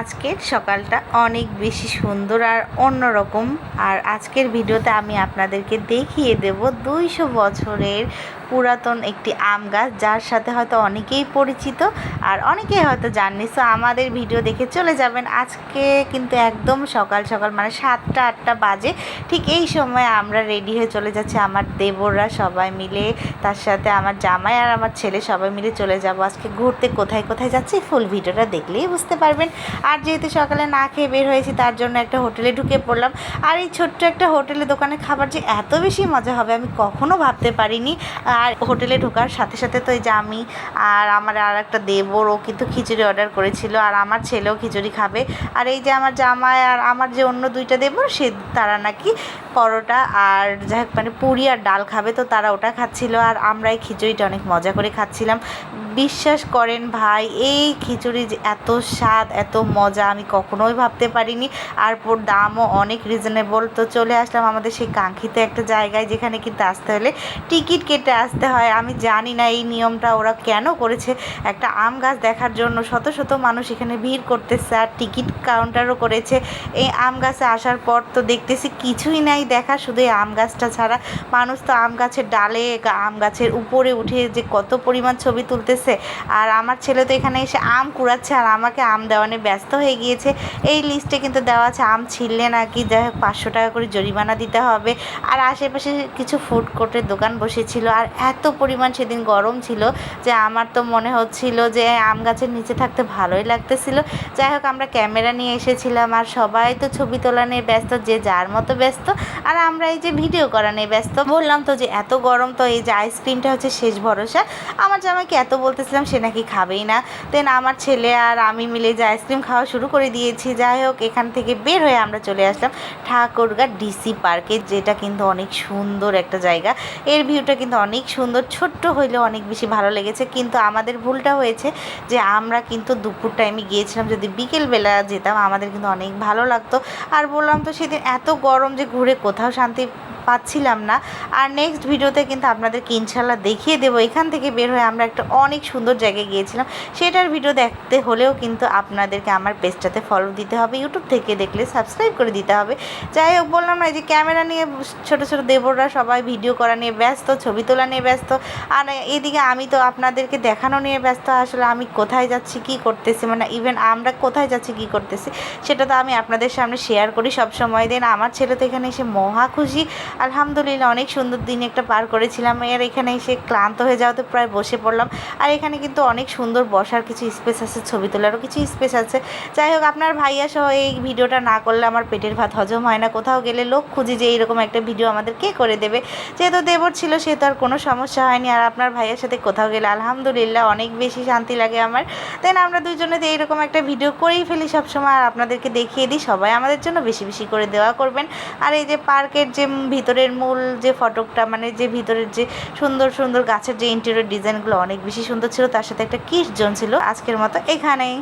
আজকের সকালটা অনেক বেশি সুন্দর আর অন্যরকম। আর আজকের ভিডিওতে আমি আপনাদেরকে দেখিয়ে দেব দুইশো বছরের পুরাতন একটি আম গাছ, যার সাথে হয়তো অনেকেই পরিচিত আর অনেকেই হয়তো জাননি। সো আমাদের ভিডিও দেখে চলে যাবেন। আজকে কিন্তু একদম সকাল সকাল মানে সাতটা, আটটা বাজে। ঠিক এই সময় আমরা রেডি হয়ে চলে যাচ্ছি। আমার দেবররা সবাই মিলে, তার সাথে আমার জামাই আর আমার ছেলে সবাই মিলে চলে যাব। আজকে ঘুরতে কোথায় কোথায় যাচ্ছি ফুল ভিডিওটা দেখলেই বুঝতে পারবেন। আর যেহেতু সকালে না খেয়ে বের হয়েছি, তার জন্য একটা হোটেলে ঢুকে পড়লাম। আর এই ছোট্ট একটা হোটেলে দোকানে খাবার যে এত বেশি মজা হবে, আমি কখনো ভাবতে পারিনি। আর হোটেলে ঢোকার সাথে সাথে তো এই যে আমি আর আমার আর একটা দেবর, ও কিন্তু খিচুড়ি অর্ডার করেছিল, আর আমার ছেলেও খিচুড়ি খাবে। আর এই যে আমার জামাই আর আমার যে অন্য দুইটা দেবর, সে তারা নাকি পরোটা আর যাই হোক মানে পুরি আর ডাল খাবে তো তারা ওটা খাচ্ছিল আর আমরা এই খিচুড়িটা অনেক মজা করে খাচ্ছিলাম। বিশ্বাস করেন ভাই, এই খিচুড়ি যে এত স্বাদ, এত মজা আমি কখনোই ভাবতে পারিনি। আর ওর দামও অনেক রিজনেবল তো চলে আসলাম আমাদের সেই কাঙ্ক্ষিত একটা জায়গায় যেখানে কিন্তু আসতে হলে টিকিট কেটে আসতে হয়। আমি জানি না এই নিয়মটা ওরা কেন করেছে। একটা আম গাছ দেখার জন্য শত শত মানুষ এখানে ভিড় করতেছে আর টিকিট কাউন্টারও করেছে। এই আম গাছে আসার পর তো দেখতেছি কিছুই নাই দেখা, শুধু আম গাছটা ছাড়া। মানুষ তো আম গাছের ডালে আম গাছের উপরে উঠে যে কত পরিমাণ ছবি তুলতেছে। আর আমার ছেলে তো এখানে এসে আম কুড়াচ্ছে আর আমাকে আম দেওয়ানে ব্যস্ত হয়ে গিয়েছে। এই লিস্টে কিন্তু দেওয়া আছে আম ছিললে নাকি, যাই হোক, পাঁচশো টাকা করে জরিমানা দিতে হবে। আর আশেপাশে কিছু ফুড কোর্টের দোকান বসেছিল। আর এত পরিমাণ সেদিন গরম ছিল যে আমার তো মনে হচ্ছিল যে আম গাছের নিচে থাকতে ভালোই লাগতেছিল। যাই হোক, আমরা ক্যামেরা নিয়ে এসেছিলাম। আর সবাই তো ছবি তোলা নিয়ে ব্যস্ত, যে যার মতো ব্যস্ত আর আমরা এই যে ভিডিও করা নিয়ে ব্যস্ত, বললাম তো যে এত গরম, তো এই যে আইসক্রিমটা হচ্ছে শেষ ভরসা। আমার জামাইকে এত বলতেছিলাম, সে নাকি খাবেই না। দেন আমার ছেলে আর আমি মিলে যে আইসক্রিম খাওয়া শুরু করে দিয়েছি, যাই হোক, এখান থেকে বের হয়ে আমরা চলে আসলাম ঠাকুরগা ডিসি পার্কে যেটা কিন্তু অনেক সুন্দর একটা জায়গা। এর ভিউটা কিন্তু অনেক সুন্দর, ছোট্ট হইলেও অনেক বেশি ভালো লেগেছে। কিন্তু আমাদের ভুলটা হয়েছে যে আমরা কিন্তু দুপুর টাইমে গিয়েছিলাম, যদি বিকেলবেলা যেতাম, আমাদের কিন্তু অনেক ভালো লাগতো। আর বললাম তো সেদিন এত গরম যে ঘুরে কোথাও শান্তি পাচ্ছিলাম না। আর নেক্সট ভিডিওতে কিন্তু আপনাদেরকে ইনশাল্লাহ দেখিয়ে দেবো। এখান থেকে বের হয়ে আমরা একটা অনেক সুন্দর জায়গায় গিয়েছিলাম। সেটার ভিডিও দেখতে হলেও কিন্তু আপনাদেরকে আমার পেজটাতে ফলো দিতে হবে। ইউটিউব থেকে দেখলে সাবস্ক্রাইব করে দিতে হবে। যাই হোক, বললাম না যে ক্যামেরা নিয়ে ছোটো ছোটো দেবররা সবাই ভিডিও করা নিয়ে ব্যস্ত, ছবি তোলা নিয়ে ব্যস্ত। আর এদিকে আমি তো আপনাদেরকে দেখানো নিয়ে ব্যস্ত। আসলে আমি কোথায় যাচ্ছি, কি করতেছি মানে ইভেন আমরা কোথায় যাচ্ছি, কি করতেছি, সেটা তো আমি আপনাদের সামনে শেয়ার করি সব সময় দেন আমার ছেলে তো এখানে এসে মহা খুশি। আলহামদুলিল্লাহ, অনেক সুন্দর দিন একটা পার করেছিলাম। এর এখানে এসে ক্লান্ত হয়ে যাওয়াতে প্রায় বসে পড়লাম। আর এখানে কিন্তু অনেক সুন্দর বসার কিছু স্পেস আছে, ছবি তোলারও কিছু স্পেস আছে। যাই হোক, আপনার ভাইয়া সহ এই ভিডিওটা না করলে আমার পেটের ভাত হজম হয় না। কোথাও গেলে লোক খুঁজি যে এইরকম একটা ভিডিও আমাদের কে করে দেবে? যেহেতু দেবর ছিল, সে তো আর কোনো সমস্যা হয়নি। আর আপনার ভাইয়ের সাথে কোথাও গেলে আলহামদুলিল্লাহ অনেক বেশি শান্তি লাগে আমার। দেন আমরা দুজনে তো এইরকম একটা ভিডিও করেই ফেলি সবসময়। আর আপনাদেরকে দেখিয়ে দিই, সবাই আমাদের জন্য বেশি বেশি করে দেওয়া করবেন। আর এই যে পার্কের যে ভিতরের মূল যে ফটকটা মানে যে ভিতরের যে সুন্দর সুন্দর গাছের যে ইন্টেরিয়র ডিজাইনগুলো অনেক বেশি সুন্দর ছিল, তার সাথে একটা কিস জোন ছিল আজকের মতো এখানেই।